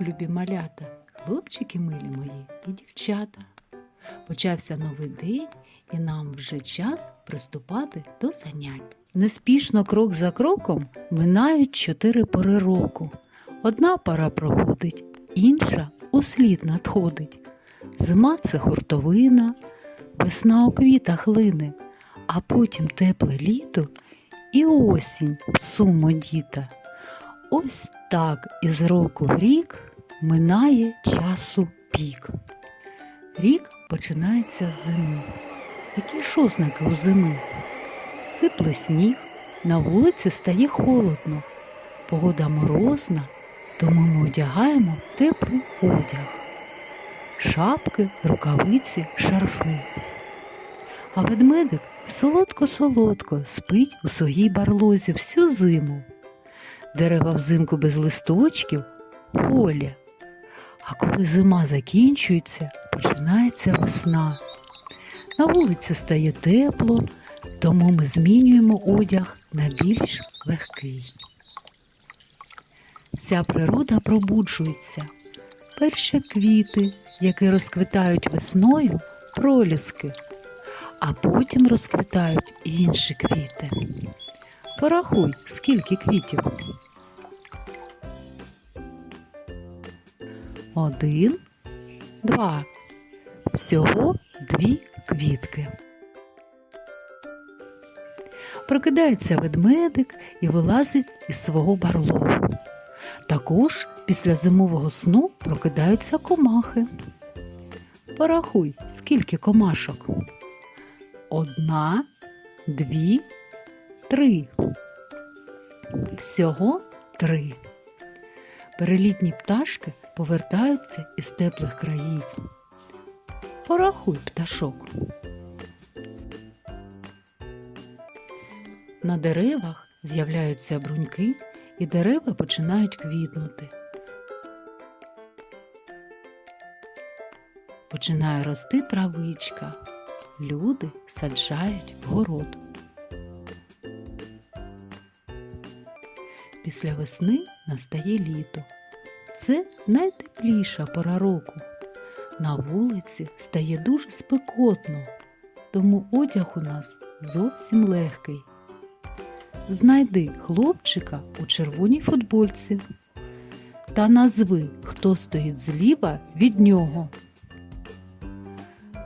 любі малята, хлопчики милі мої і дівчата. Почався новий день, і нам вже час приступати до занять. Неспішно крок за кроком минають чотири пори року. Одна пора проходить, інша услід надходить. Зима це хуртовина, весна у квітах лине, а потім тепле літо і осінь сумо діта. Ось так із року в рік минає часу пік. Рік починається з зими. Які ж ознаки у зими? Сипле сніг, на вулиці стає холодно, погода морозна, тому ми одягаємо теплий одяг, шапки, рукавиці, шарфи. А ведмедик солодко-солодко спить у своїй барлозі всю зиму. Дерева взимку без листочків голі. А коли зима закінчується, починається весна. На вулиці стає тепло, тому ми змінюємо одяг на більш легкий. Вся природа пробуджується. Перші квіти, які розквітають весною, проліски, а потім розквітають інші квіти. Порахуй, скільки квітів. Один, два. Всього дві квітки. Прокидається ведмедик і вилазить із свого барлогу. Також після зимового сну прокидаються комахи. Порахуй, скільки комашок. Одна, дві, три. Всього три. Перелітні пташки повертаються із теплих країв. Порахуй пташок. На деревах з'являються бруньки, і дерева починають квітнути. Починає рости травичка. Люди саджають город. Після весни настає літо. Це найтепліша пора року. На вулиці стає дуже спекотно, тому одяг у нас зовсім легкий. Знайди хлопчика у червоній футбольці та назви, хто стоїть зліва від нього.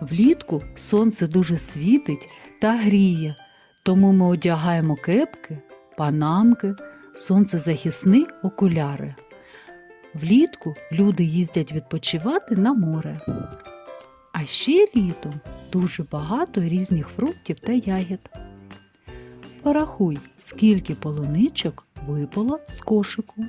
Влітку сонце дуже світить та гріє, тому ми одягаємо кепки, панамки, сонцезахисні окуляри. Влітку люди їздять відпочивати на море. А ще літом дуже багато різних фруктів та ягід. Порахуй, скільки полуничок випало з кошику.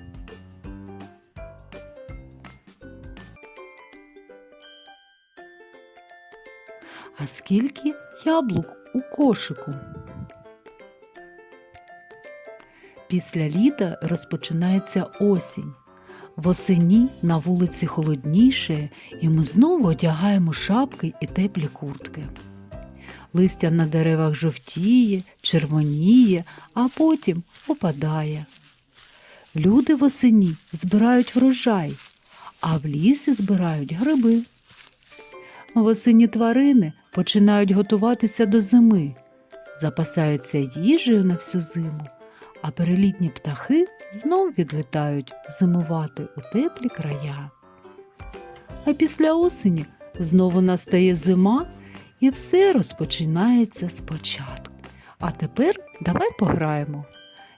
А скільки яблук у кошику? Після літа розпочинається осінь. Восені на вулиці холодніше, і ми знову одягаємо шапки і теплі куртки. Листя на деревах жовтіє, червоніє, а потім опадає. Люди восені збирають врожай, а в лісі збирають гриби. Восені тварини починають готуватися до зими, запасаються їжею на всю зиму, а перелітні птахи знов відлітають зимувати у теплі края. А після осені знову настає зима і все розпочинається спочатку. А тепер давай пограємо.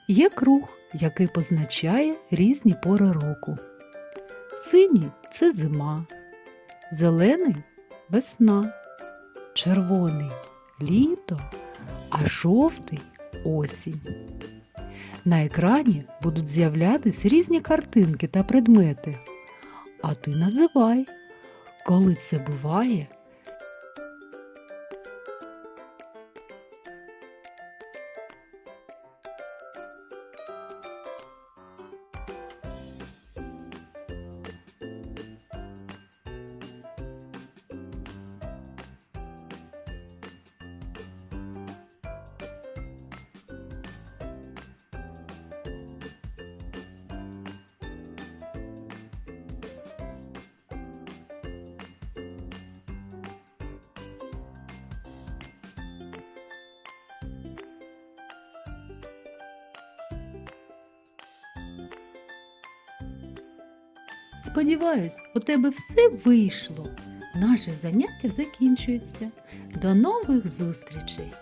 Є круг, який позначає різні пори року. Синій це зима, зелений весна, червоний літо, а жовтий осінь. На екрані будуть з'являтись різні картинки та предмети. А ти називай, коли це буває Сподіваюсь, у тебе все вийшло. Наше заняття закінчується. До нових зустрічей!